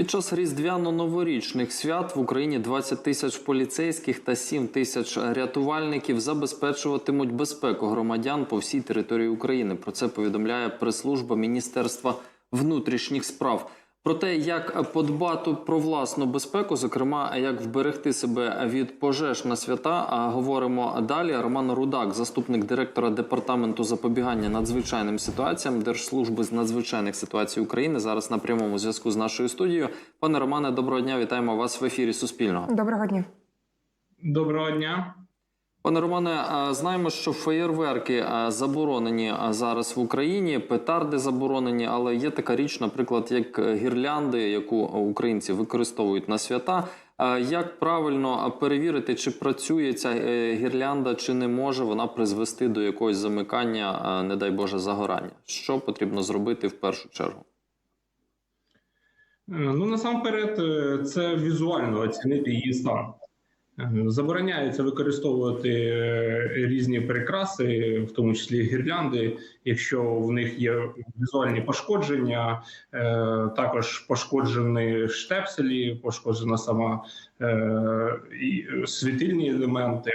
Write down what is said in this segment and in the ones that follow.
Під час різдвяно-новорічних свят в Україні 20 тисяч поліцейських та 7 тисяч рятувальників забезпечуватимуть безпеку громадян по всій території України. Про це повідомляє прес-служба Міністерства внутрішніх справ. Про те, як подбати про власну безпеку, зокрема, як вберегти себе від пожеж на свята, а говоримо далі. Роман Рудак, заступник директора департаменту запобігання надзвичайним ситуаціям Держслужби з надзвичайних ситуацій України, зараз на прямому зв'язку з нашою студією. Пане Романе, доброго дня. Вітаємо вас в ефірі Суспільного. Доброго дня. Доброго дня. Пане Романе, знаємо, що феєрверки заборонені зараз в Україні, петарди заборонені, але є така річ, наприклад, як гірлянди, яку українці використовують на свята. Як правильно перевірити, чи працює ця е, гірлянда, чи не може вона призвести до якогось замикання, не дай Боже, загорання? Що потрібно зробити в першу чергу? Ну насамперед, е, це візуально оцінити її стан. Е, Забороняється використовувати е, різні прикраси, в тому числі гірлянди, якщо в них є візуальні пошкодження, е, також пошкоджені штепселі, пошкоджена сама е, світильні елементи.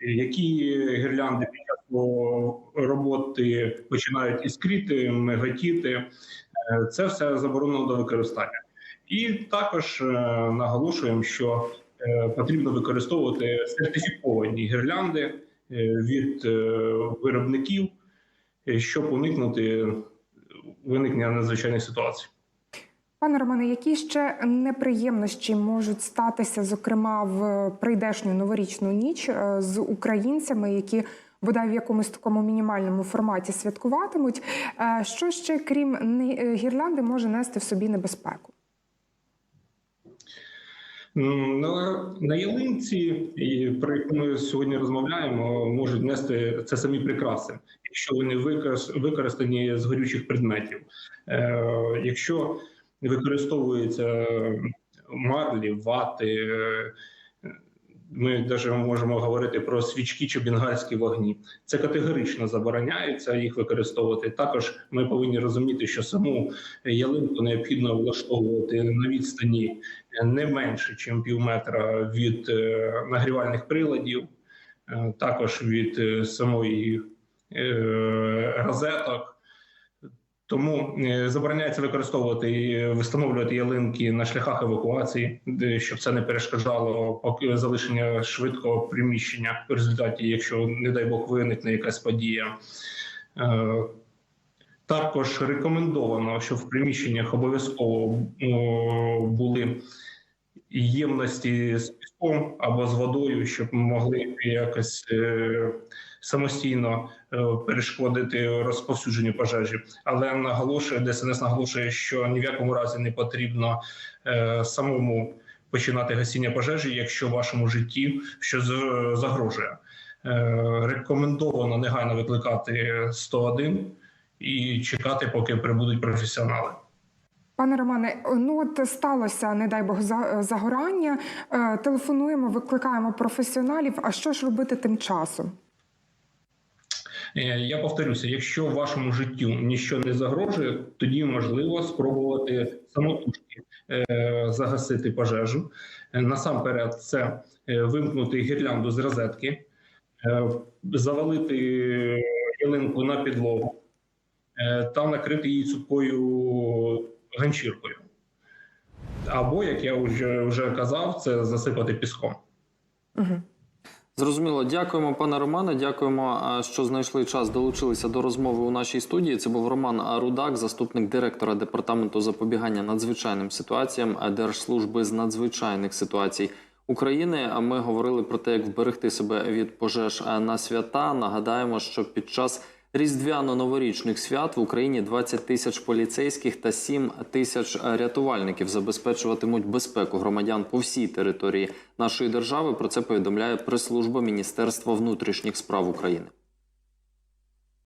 Які гірлянди під час роботи починають іскріти, миготіти, це все заборонено до використання. І також наголошуємо, що потрібно використовувати сертифіковані гірлянди е, від е, виробників, е, щоб уникнути виникнення надзвичайних ситуацій. Пане Романе, які ще неприємності можуть статися, зокрема в прийдешню новорічну ніч е, з українцями, які бодай в якомусь такому мінімальному форматі святкуватимуть? Е, Що ще, крім е, гірлянди, може нести в собі небезпеку? На, ялинці, про яку ми сьогодні розмовляємо, можуть нести це самі прикраси, якщо вони викор- використані з горючих предметів. Е, якщо використовуються марлі, вати, ми навіть можемо говорити про свічки чи бенгальські вогні. Це категорично забороняється їх використовувати. Також ми повинні розуміти, що саму ялинку необхідно влаштовувати на відстані не менше, ніж пів метра від е, нагрівальних приладів, е, також від е, самої розеток. Тому е, забороняється використовувати і встановлювати ялинки на шляхах евакуації, щоб це не перешкоджало залишення швидкого приміщення в результаті, якщо, не дай Бог, виникне якась подія. Е, Також рекомендовано, щоб в приміщеннях обов'язково були ємності з піском або з водою, щоб ми могли якось е, самостійно е, перешкодити розповсюдженню пожежі. Але наголошує ДСНС наголошує, що ні в якому разі не потрібно е, самому починати гасіння пожежі, якщо вашому житті що загрожує. Рекомендовано негайно викликати 101 і чекати, поки прибудуть професіонали. Пане Романе, ну от сталося, не дай Бог, загорання. Е, Телефонуємо, викликаємо професіоналів. А що ж робити тим часом? Е, Я повторюся, якщо вашому життю нічого не загрожує, тоді можливо спробувати самотужки е, загасити пожежу. Насамперед, це вимкнути гірлянду з розетки, завалити ялинку на підлогу та накрити її цупкою ганчіркою. Або, як я вже, вже казав, це засипати піском. Угу. Зрозуміло, дякуємо, пане Романе. Дякуємо, що знайшли час, долучилися до розмови у нашій студії. Це був Роман Рудак, заступник директора департаменту запобігання надзвичайним ситуаціям Держслужби з надзвичайних ситуацій України. А ми говорили про те, як вберегти себе від пожеж на свята. Нагадаємо, що під час різдвяно-новорічних свят в Україні 20 тисяч поліцейських та 7 тисяч рятувальників забезпечуватимуть безпеку громадян по всій території нашої держави. Про це повідомляє прес-служба Міністерства внутрішніх справ України.